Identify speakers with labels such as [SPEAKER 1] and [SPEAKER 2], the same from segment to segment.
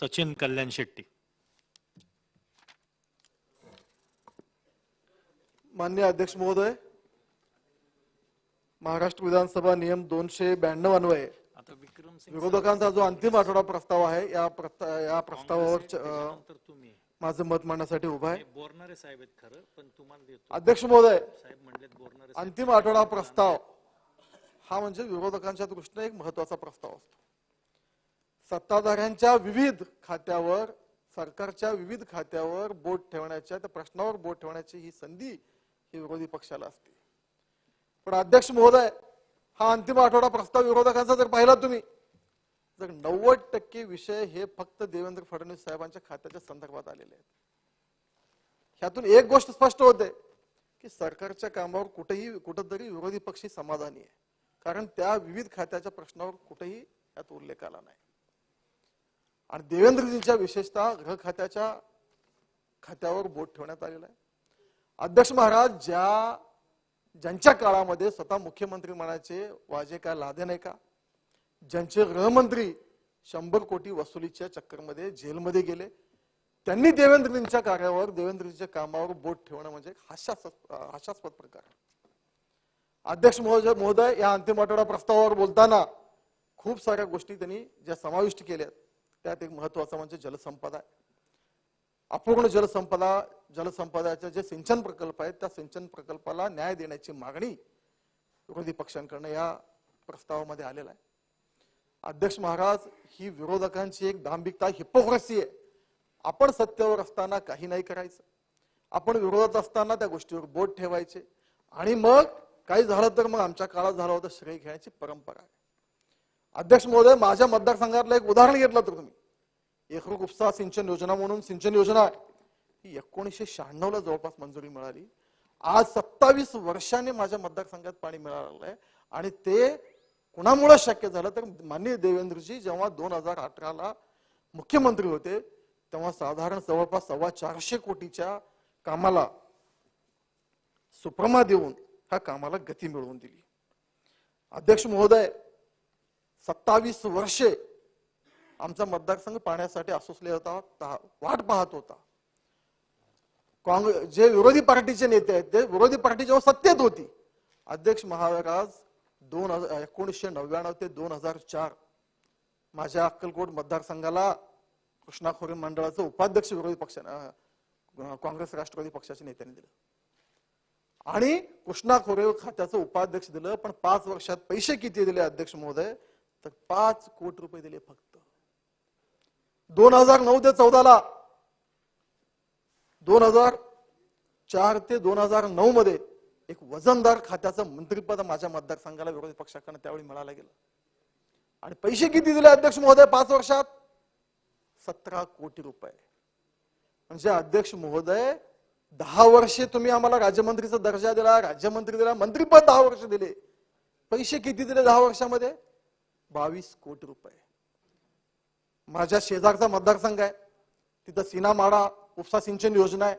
[SPEAKER 1] सचिन कल्याण शेट्टी.
[SPEAKER 2] मान्य अध्यक्ष महोदय महाराष्ट्र विधानसभा नियम दोनशे ब्याण्णव अन्वये विरोधकांचा जो अंतिम आठवडा प्रस्ताव आहे या प्रस्ता- या प्रस्तावावर माझं मत मांडण्यासाठी उभा आहे.
[SPEAKER 1] बोरणारे साहेब आहेत खरं पण तुम्हाला
[SPEAKER 2] अध्यक्ष महोदय. अंतिम आठवडा प्रस्ताव हा म्हणजे विरोधकांच्या दृष्टीने एक महत्त्वाचा प्रस्ताव असतो. सत्ताधाऱ्यांच्या विविध खात्यावर सरकारच्या विविध खात्यावर बोट ठेवण्याच्या त्या प्रश्नावर बोट ठेवण्याची ही संधी ही विरोधी पक्षाला असते. पण अध्यक्ष महोदय हा अंतिम आठवडा प्रस्ताव विरोधकांचा जर पाहिला तुम्ही जर नव्वद टक्के विषय हे फक्त देवेंद्र फडणवीस साहेबांच्या खात्याच्या संदर्भात आलेले आहेत. ह्यातून एक गोष्ट स्पष्ट होते की सरकारच्या कामावर कुठेही कुठंतरी विरोधी पक्षी समाधानी आहे. कारण त्या विविध खात्याच्या प्रश्नावर कुठेही यात उल्लेख आला नाही. आणि देवेंद्रजींच्या विशेषतः गृह खात्याच्या खात्यावर बोट ठेवण्यात आलेला आहे. अध्यक्ष महाराज ज्या ज्यांच्या काळामध्ये स्वतः मुख्यमंत्री म्हणायचे वाजे काय लादे नाही का? ज्यांचे गृहमंत्री शंभर कोटी वसुलीच्या चक्करमध्ये जेलमध्ये गेले त्यांनी देवेंद्रजींच्या कार्यावर देवेंद्रजींच्या कामावर बोट ठेवणं म्हणजे हास्यास्पद हास्यास्पद प्रकार अध्यक्ष महोदय महोदय या अंतिम आठवडा प्रस्तावावर बोलताना खूप साऱ्या गोष्टी त्यांनी ज्या समाविष्ट केल्या त्यात एक महत्त्वाचा म्हणजे जलसंपदा आहे. अपूर्ण जलसंपदा जलसंपदाचे जे सिंचन प्रकल्प आहेत त्या सिंचन प्रकल्पाला न्याय देण्याची मागणी विरोधी पक्षांकडनं या प्रस्तावामध्ये आलेला आहे. अध्यक्ष महाराज ही विरोधकांची एक दांभिकता हिपोक्रसी आहे. आपण सत्तेवर असताना काही नाही करायचं. आपण विरोधात असताना त्या गोष्टीवर बोट ठेवायचे. आणि मग काही झालं तर मग आमच्या काळात झालं होतं श्रेय घेण्याची परंपरा आहे. अध्यक्ष महोदय माझ्या मतदारसंघातलं एक उदाहरण घेतलं तर तुम्ही. एकरूप उपसा सिंचन योजना म्हणून सिंचन योजना ही एकोणीसशे शहाण्णव ला जवळपास मंजुरी मिळाली. आज सत्तावीस वर्षाने माझ्या मतदारसंघात पाणी मिळालेलं आहे आणि ते कुणामुळे शक्य झालं तर माननीय देवेंद्रजी जेव्हा दोन हजार अठराला मुख्यमंत्री होते तेव्हा साधारण जवळपास सव्वा चारशे कोटीच्या कामाला सुप्रमा देऊन ह्या कामाला गती मिळवून दिली. अध्यक्ष महोदय सत्तावीस वर्षे आमचा मतदारसंघ पाण्यासाठी असोसले होता वाट पाहत होता. काँग्रेस जे विरोधी पार्टीचे नेते आहेत ते विरोधी पार्टी जेव्हा सत्तेत होती. अध्यक्ष महाराज दोन हजार एकोणीसशे नव्याण्णव ते दोन हजार चार माझ्या अक्कलकोट मतदारसंघाला कृष्णा खोरे मंडळाचं उपाध्यक्ष विरोधी पक्ष काँग्रेस राष्ट्रवादी पक्षाच्या नेत्याने दिलं. आणि कृष्णा खोरे खात्याचं उपाध्यक्ष दिलं पण पाच वर्षात पैसे किती दिले अध्यक्ष महोदय? तर पाच कोटी रुपये दिले फक्त. दोन हजार नऊ ते चौदाला दोन हजार चार ते दोन हजार नऊ मध्ये एक वजनदार खात्याचं मंत्रीपद माझ्या मतदारसंघाला विरोधी पक्षाकडनं त्यावेळी मिळालं गेलं. आणि पैसे किती दिले अध्यक्ष महोदय पाच वर्षात? सतरा कोटी रुपये. म्हणजे अध्यक्ष महोदय दहा वर्षे तुम्ही आम्हाला राज्यमंत्रीचा दर्जा दिला राज्यमंत्री दिला मंत्रीपद दहा वर्ष दिले. पैसे किती दिले दहा वर्षामध्ये? बावीस कोटी रुपये. माझ्या शेजारचा मतदारसंघ आहे. तिथं सीनामाडा उपसा सिंचन योजना आहे.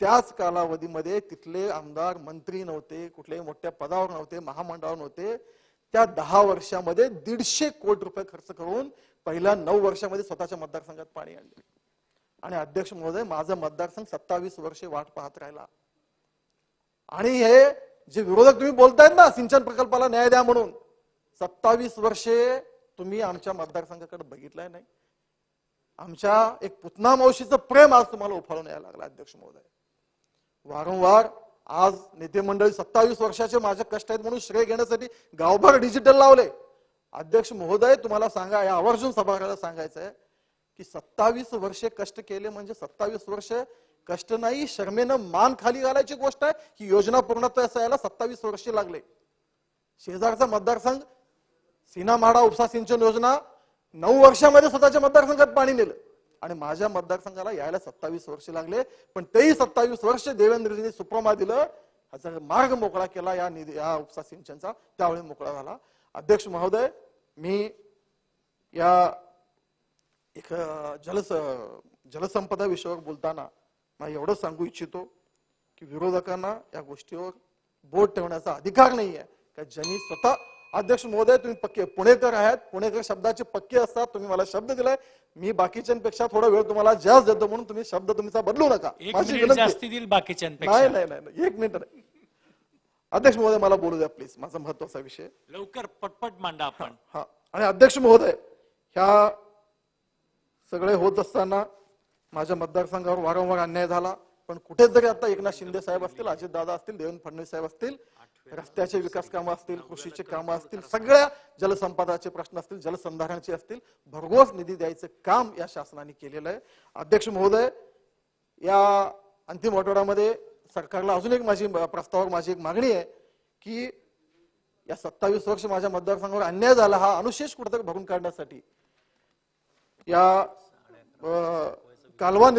[SPEAKER 2] त्याच कालावधीमध्ये तिथले आमदार मंत्री नव्हते कुठल्याही मोठ्या पदावर नव्हते महामंडळावर नव्हते. त्या दहा वर्षामध्ये दीडशे कोटी रुपये खर्च करून पहिल्या नऊ वर्षामध्ये स्वतःच्या मतदारसंघात पाणी आणले. आणि अध्यक्ष महोदय माझा मतदारसंघ सत्तावीस वर्षे वाट पाहत राहिला. आणि हे जे विरोधक तुम्ही बोलतायत ना सिंचन प्रकल्पाला न्याय द्या म्हणून सत्तावीस वर्षे तुम्ही आमच्या मतदारसंघाकडे बघितलंय नाही. आमच्या एक पुतना मावशीचं प्रेम आज तुम्हाला उफाळून यायला लागलं अध्यक्ष महोदय. वारंवार आज नेते मंडळी सत्तावीस वर्षाचे माझे कष्ट आहेत म्हणून श्रेय घेण्यासाठी गावभर डिजिटल लावले. अध्यक्ष महोदय तुम्हाला सांगा या आवर्जून सभागृहाला सांगायचं आहे की सत्तावीस वर्षे कष्ट केले म्हणजे सत्तावीस वर्ष कष्ट नाही शर्मेनं मान खाली घालायची गोष्ट आहे. ही योजना पूर्णत्वास यायला सत्तावीस वर्षे लागले. शेजारचा मतदारसंघ सीना म्हाडा उपसा सिंचन योजना नऊ वर्षामध्ये स्वतःच्या मतदारसंघात पाणी नेलं. आणि माझ्या मतदारसंघाला यायला सत्तावीस वर्ष लागले पण तेही सत्तावीस वर्ष देवेंद्रजींनी सुप्रमा दिलं ह्याचा मार्ग मोकळा केला या निधी या उपसा सिंचनचा. त्यावेळी मोकळा झाला. अध्यक्ष महोदय मी या एक जलस जलसंपदा विषयावर बोलताना मला एवढं सांगू इच्छितो की विरोधकांना या गोष्टीवर बोट ठेवण्याचा अधिकार नाही आहे का ज्यांनी स्वतः अध्यक्ष महोदय तुम्ही पक्के. पुणेकर आहात. पुणेकर शब्दाचे पक्के असतात. तुम्ही मला शब्द दिलाय. मी बाकीच्यांपेक्षा थोडा वेळ तुम्हाला जास्त देतो म्हणून तुम्ही शब्द तुमचा बदलू नका. नाही
[SPEAKER 3] बाकीच्यांपेक्षा.
[SPEAKER 2] नाही नाही नाही. एक मिनिट. नाही अध्यक्ष महोदय मला बोलू द्या प्लीज माझा महत्त्वाचा विषय.
[SPEAKER 3] लवकर पटपट मांडा आपण.
[SPEAKER 2] हा. आणि अध्यक्ष महोदय ह्या सगळे होत असताना माझ्या मतदारसंघावर वारंवार अन्याय झाला. पण कुठेतरी आता एकनाथ शिंदे साहेब असतील अजित दादा असतील देवेंद्र फडणवीस साहेब असतील रस्त्याचे विकास कामं असतील कृषीचे कामं असतील सगळ्या जलसंपदाचे प्रश्न असतील जलसंधारणाचे असतील भरघोस निधी द्यायचं काम या शासनाने केलेलं आहे. अध्यक्ष महोदय या अंतिम आठवड्यामध्ये सरकारला अजून एक माझी प्रस्तावावर माझी एक मागणी आहे की या सत्तावीस वर्ष माझ्या मतदारसंघावर अन्याय झाला हा अनुशेष कुठेतरी भरून काढण्यासाठी या कालवा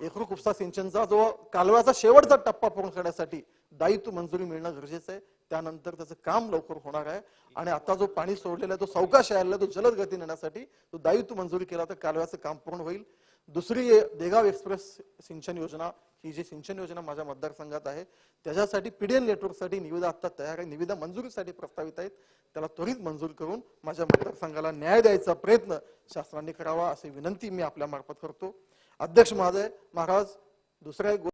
[SPEAKER 2] एकरू उपसा सिंचनचा जो कालव्याचा शेवटचा टप्पा पूर्ण करण्यासाठी दायित्व मंजुरी मिळणं गरजेचं आहे. त्यानंतर त्याचं काम लवकर होणार आहे. आणि आता जो पाणी सोडलेला आहे तो सावकाश यायला तो जलद गती नेण्यासाठी तो दायित्व मंजुरी केला तर कालव्याचं काम पूर्ण होईल. दुसरी देगाव एक्सप्रेस सिंचन योजना ही जी सिंचन योजना माझ्या मतदारसंघात आहे त्याच्यासाठी पीडीएन नेटवर्कसाठी निविदा आता तयार आहे. निविदा मंजुरीसाठी प्रस्तावित आहेत. त्याला त्वरित मंजूर करून माझ्या मतदारसंघाला न्याय द्यायचा प्रयत्न शासनाने करावा अशी विनंती मी आपल्या मार्फत करतो. अध्यक्ष महोदय महाराज दुसरा एक